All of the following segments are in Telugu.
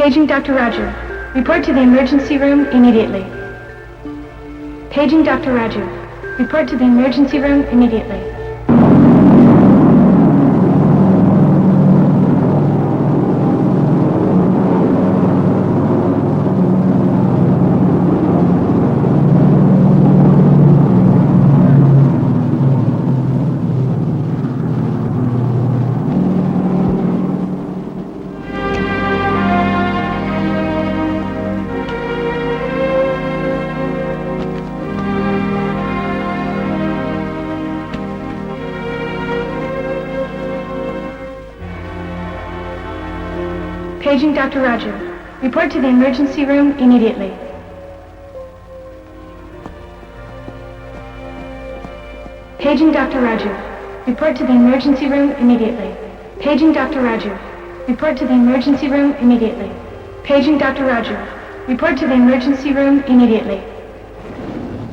Paging Dr. Raju. Report to the emergency room immediately. Paging Dr. Raju. Report to the emergency room immediately. Paging Dr. Raju. Report to the emergency room immediately. Paging Dr. Raju. Report to the emergency room immediately. Paging Dr. Raju. Report to the emergency room immediately. Paging Dr. Raju. Report to the emergency room immediately.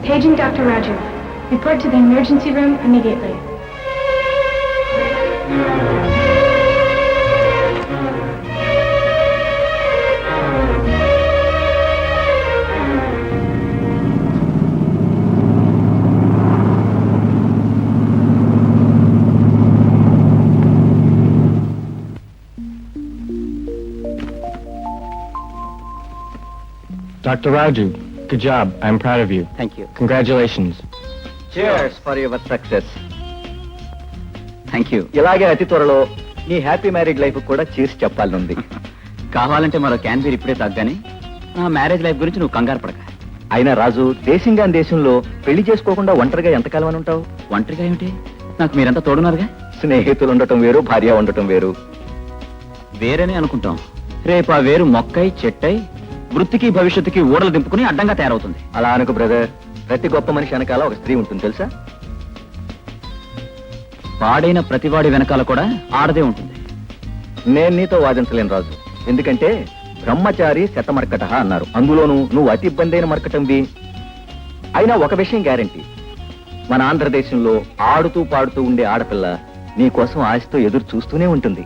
Paging Dr. Raju. Report to the emergency room immediately. Dr. Raju, good job. I'm proud of you. Thank you Congratulations. Cheers for your success thank you ఇలాగే అతి త్వరలో నీ హ్యాపీ మ్యారేజ్ లైఫ్ కూడా చేసి చెప్పాలనుంది. కావాలంటే మరో క్యాన్బీర్ ఇప్పుడే తగ్గాని నా మ్యారేజ్ లైఫ్ గురించి నువ్వు కంగారు పడక. అయినా రాజు దేశంగా దేశంలో పెళ్ళి చేసుకోకుండా ఒంటరిగా ఎంతకాలం అని ఉంటావు? ఒంటరిగా ఏమిటి? నాకు మీరంతా తోడున్నారుగా? స్నేహితులు ఉండటం వేరు భార్య ఉండటం వేరు. వేరేనే అనుకుంటాం. రేపు ఆ వేరు మొక్కై చెట్టై వృత్తికి భవిష్యత్తుకి ఊడలు దింపుకుని అడ్డంగా తయారవుతుంది. అలా అనుకు బ్రదర్. ప్రతి గొప్ప మనిషి వెనకాల ఒక స్త్రీ ఉంటుంది తెలుసా? పాడైన ప్రతివాడి వెనకాల కూడా ఆడదే ఉంటుంది. నేను నీతో వాదించలేను రాజు. ఎందుకంటే బ్రహ్మచారి శతమర్కట అన్నారు. అందులోనూ నువ్వు అతి ఇబ్బంది అయిన మర్కటంవి అయినా ఒక విషయం గ్యారంటీ. మన ఆంధ్రదేశంలో ఆడుతూ పాడుతూ ఉండే ఆడపిల్ల నీ కోసం ఆశతో ఎదురు చూస్తూనే ఉంటుంది.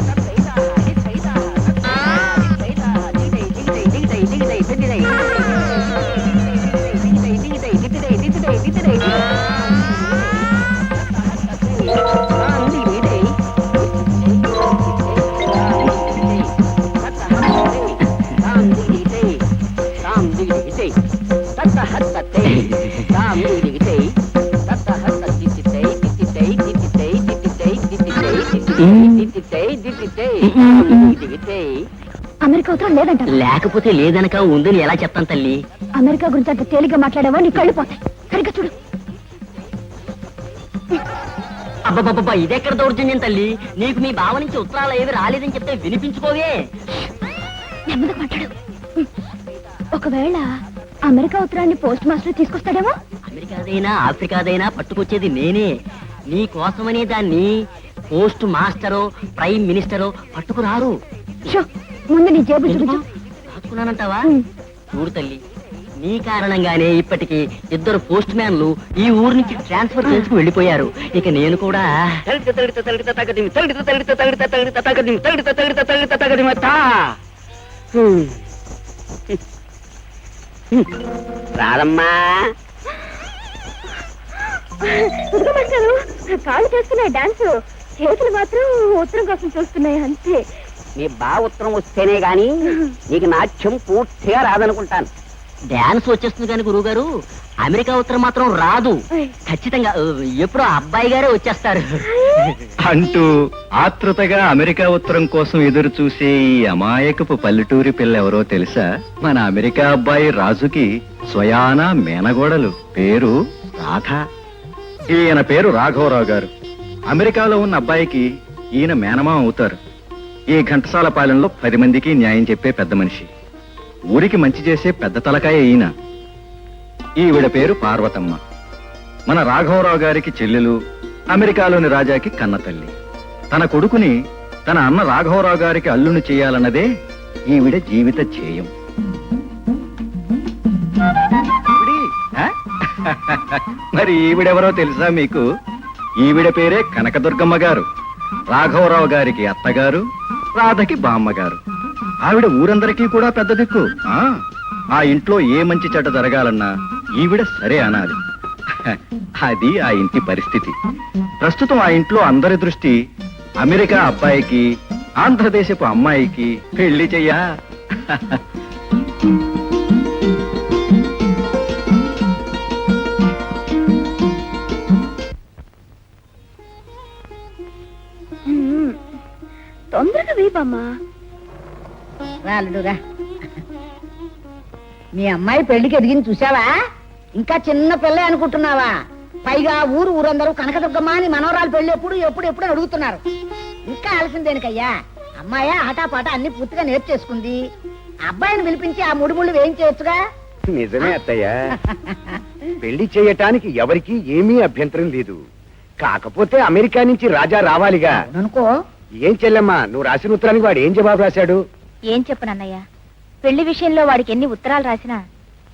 అమెరికా ఉత్తరం లేదంట. లేకపోతే లేదనక ఉందని ఎలా చెప్తాను తల్లి? అమెరికా గురించి అంత తేలిగ్గా మాట్లాడావా? నీ కళ్ళు పోతాయి. సరిగ్గా చూడు. అబ్బబ్బబ్బా ఇదెక్కడ దౌర్జన్యం తల్లి? నీకు మీ బావ నుంచి ఉత్తరాలు ఏవి రాలేదని చెప్తే వినిపించుకోవే. నెమ్మదిగా మాట్లాడు. ఒకవేళ అమెరికా ఉత్తరాన్ని పోస్ట్ మాస్టర్ తీసుకొస్తాడేమో? అమెరికాదైనా ఆఫ్రికాదైనా పట్టుకొచ్చేది నేనే. నీ కోసమనే దాన్ని పోస్ట్ మాస్టరో ప్రైమ్ మినిస్టరో పట్టుకురారు. షో ముందు నీ జేబు చూపించు. ఉమ్. చూడు తల్లి నీ కారణంగానే ఇప్పటికి ఇద్దరు పోస్ట్ మ్యాన్లు ఈ ఊరు నుంచి ట్రాన్స్ఫర్ చేసుకు వెళ్ళిపోయారు. ఇక నేను కూడా రాదమ్మా. ఇదిగో మాస్టారు కాళ్ళు చేస్తున్నాయి డాన్స్ చేతులు మాత్రం ఉత్తరం కోసం చూస్తున్నాయి అంతే. నీ బా ఉత్తరం వస్తేనే గాని నీకు నాట్యం పూర్తిగా రాదనుకుంటాను. డాన్స్ వచ్చేస్తుంది కానీ గురువు గారు అమెరికా ఉత్తరం మాత్రం రాదు. ఖచ్చితంగా ఆ, ఎప్పుడో అబ్బాయి గారే వచ్చేస్తారు. అంటూ ఆతృతగా అమెరికా ఉత్తరం కోసం ఎదురు చూసే ఈ అమాయకపు పల్లెటూరి పిల్ల ఎవరో తెలుసా? మన అమెరికా అబ్బాయి రాజుకి స్వయానా మేనగోడలు. పేరు రాధ. ఈయన పేరు రాఘవరావు గారు. అమెరికాలో ఉన్న అబ్బాయికి ఈయన మేనమా అవుతారు. ఈ ఘంటసాల పాలెంలో పది మందికి న్యాయం చెప్పే పెద్ద మనిషి. ఊరికి మంచి చేసే పెద్ద తలకాయ ఈయన. ఈవిడ పేరు పార్వతమ్మ. మన రాఘవరావు గారికి చెల్లెలు అమెరికాలోని రాజాకి కన్న తల్లి. తన కొడుకుని తన అన్న రాఘవరావు గారికి అల్లుని చేయాలన్నదే ఈవిడ జీవిత ధ్యేయం. ఆ? మరి ఈవిడెవరో తెలుసా మీకు? ఈవిడ పేరే కనకదుర్గమ్మ గారు. రాఘవరావు గారికి అత్తగారు రాధకి బామ్మగారు. ఆవిడ ఊరందరికీ కూడా పెద్ద దిక్కు. ఆ ఆ ఇంట్లో ఏ మంచి చెడ్డ జరగాలన్నా ఈవిడ సరే అనాలి. అది ఆ ఇంటి పరిస్థితి. ప్రస్తుతం ఆ ఇంట్లో అందరి దృష్టి అమెరికా అబ్బాయికి ఆంధ్రదేశపు అమ్మాయికి పెళ్ళి చెయ్యా. తొందరగా వేయబమ్మా రాలుడురా మీ అమ్మాయి పెళ్ళికి ఎదిగింది చూసావా ఇంకా చిన్న పిల్ల అనుకుంటున్నావా? పైగా ఊరు ఊరందరూ కనకదుర్గమ్మ అని మనవరాలు పెళ్ళి ఎప్పుడు ఎప్పుడు అడుగుతున్నారు. ఇంకా ఆలస్యం దేనికయ్యా? అమ్మాయి ఆటాపాట అన్ని పూర్తిగా నేర్చేసుకుంది. అబ్బాయిని పిలిపించి ఆ ముడిముళ్ళు వేయించేయచ్చుగా నిజమే అత్తయ్య. పెళ్ళి చేయటానికి ఎవరికీ ఏమీ అభ్యంతరం లేదు. కాకపోతే అమెరికా నుంచి రాజా రావాలిగా. అనుకో ఏం చెల్లెమ్మా నువ్వు రాసిన ఉత్తరానికి వాడు ఏం జవాబు రాశాడు? ఏం చెప్పనన్నయ్య? పెళ్ళి విషయంలో వాడికి ఎన్ని ఉత్తరాలు రాసినా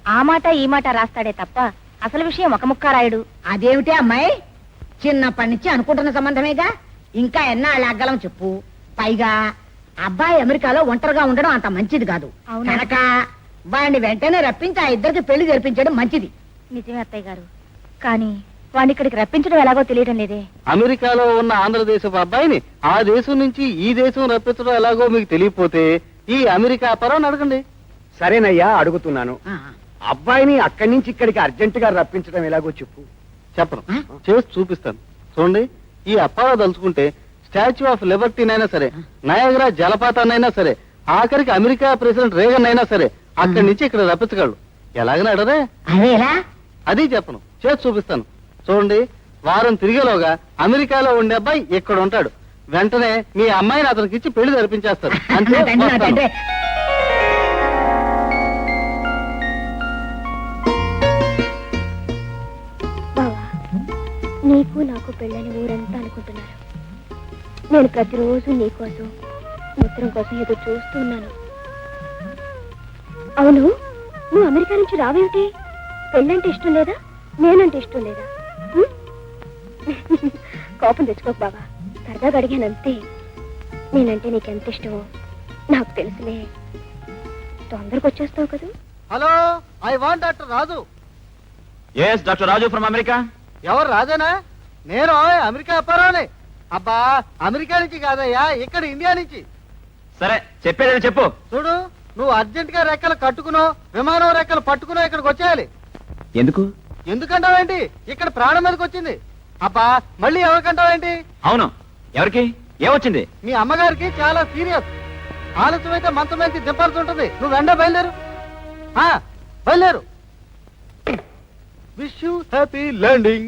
ఆ మాట ఈ మాట రాస్తాడే తప్ప అసలు విషయం ఒక ముక్క రాయడు. అదేమిటి అమ్మాయి? చిన్నప్పటి నుంచి అనుకుంటున్న సంబంధమేగా? ఇంకా ఎన్నాళ్ళ అగ్గలం చెప్పు. పైగా అబ్బాయి అమెరికాలో ఒంటరిగా ఉండడం అంత మంచిది కాదు. అవునా? కనుక వాడిని వెంటనే రప్పించి ఆ ఇద్దరికి పెళ్ళి జరిపించడం మంచిది. నిజమే అత్తయ్య గారు. కానీ వాడిని ఇక్కడికి రప్పించడం ఎలాగో తెలియడం లేదే. అమెరికాలో ఉన్న ఆంధ్రదేశపు అబ్బాయిని ఆ దేశం నుంచి ఈ దేశం రప్పించడం ఎలాగో మీకు తెలియపోతే ఈ అమెరికా పరవని అడగండి. సరేనయ్యా అడుగుతున్నాను. ఆ, అబ్బాయిని అక్కడి నుంచి ఇక్కడికి అర్జెంట్గా రప్పించడం ఎలాగో చెప్పు. చెప్పను. చేసి చూపిస్తాను. చూడండి ఈ అప్పారా తలుచుకుంటే స్టాచ్యూ ఆఫ్ లిబర్టీనైనా సరే నయగరా జలపాతాన్నైనా సరే ఆఖరికి అమెరికా ప్రెసిడెంట్ రేగన్ అయినా సరే అక్కడి నుంచి ఇక్కడ రప్పించగలడు. ఎలాగని అడరే? అదేలా అది చెప్పను. చేసి చూపిస్తాను. చూడండి వారం తిరిగేలోగా అమెరికాలో ఉండే అబ్బాయి ఇక్కడ ఉంటాడు. వెంటనే మీ అమ్మాయిని అతనికి ఇచ్చి పెళ్ళి జరిపించేస్తారు అంతే నీకు పెళ్ళని ఊరంతా అనుకుంటున్నారు. నేను ప్రతిరోజు నీకోసం ఉత్తరం కోసం ఎదురు చూస్తున్నాను అవును నువ్వు అమెరికా నుంచి రావేమిటి? పెళ్ళంటే ఇష్టం లేదా? నేనంటే ఇష్టం లేదా? కోపం తెచ్చుకోకు బావా. సరదాగా అడిగాను అంతే. నేనంటే నీకెంత ఇష్టమో నాకు తెలుసులే. తొందరగా వచ్చేస్తావు కదా? Hello I want doctor Raju. Yes doctor Raju from America. ఎవరు రాజేనా? నేను అమెరికా అప్పారావుని అబ్బా అమెరికా నుంచి కాదయ్యా ఇక్కడ ఇండియా నుంచి. సరే చెప్పేది చెప్పు. చూడు నువ్వు అర్జెంట్గా రెక్కలు కట్టుకునో విమానం రెక్కలు పట్టుకునో ఇక్కడికి వచ్చేయాలి. ఎందుకు? ఎందుకంటావేంటి? ఇక్కడ ప్రాణం మీదకి వచ్చింది. అబ్బా మళ్ళీ ఎవరికంటావేంటి? అవును. ఎవరికి? ఏమొచ్చింది? మీ అమ్మగారికి చాలా సీరియస్. ఆలస్యమైతే మంచం మీద దింపాల్సి ఉంటుంది. నువ్వు వెంట బయలుదేరు. ఆ, బయలుదేరు. Wish you happy landing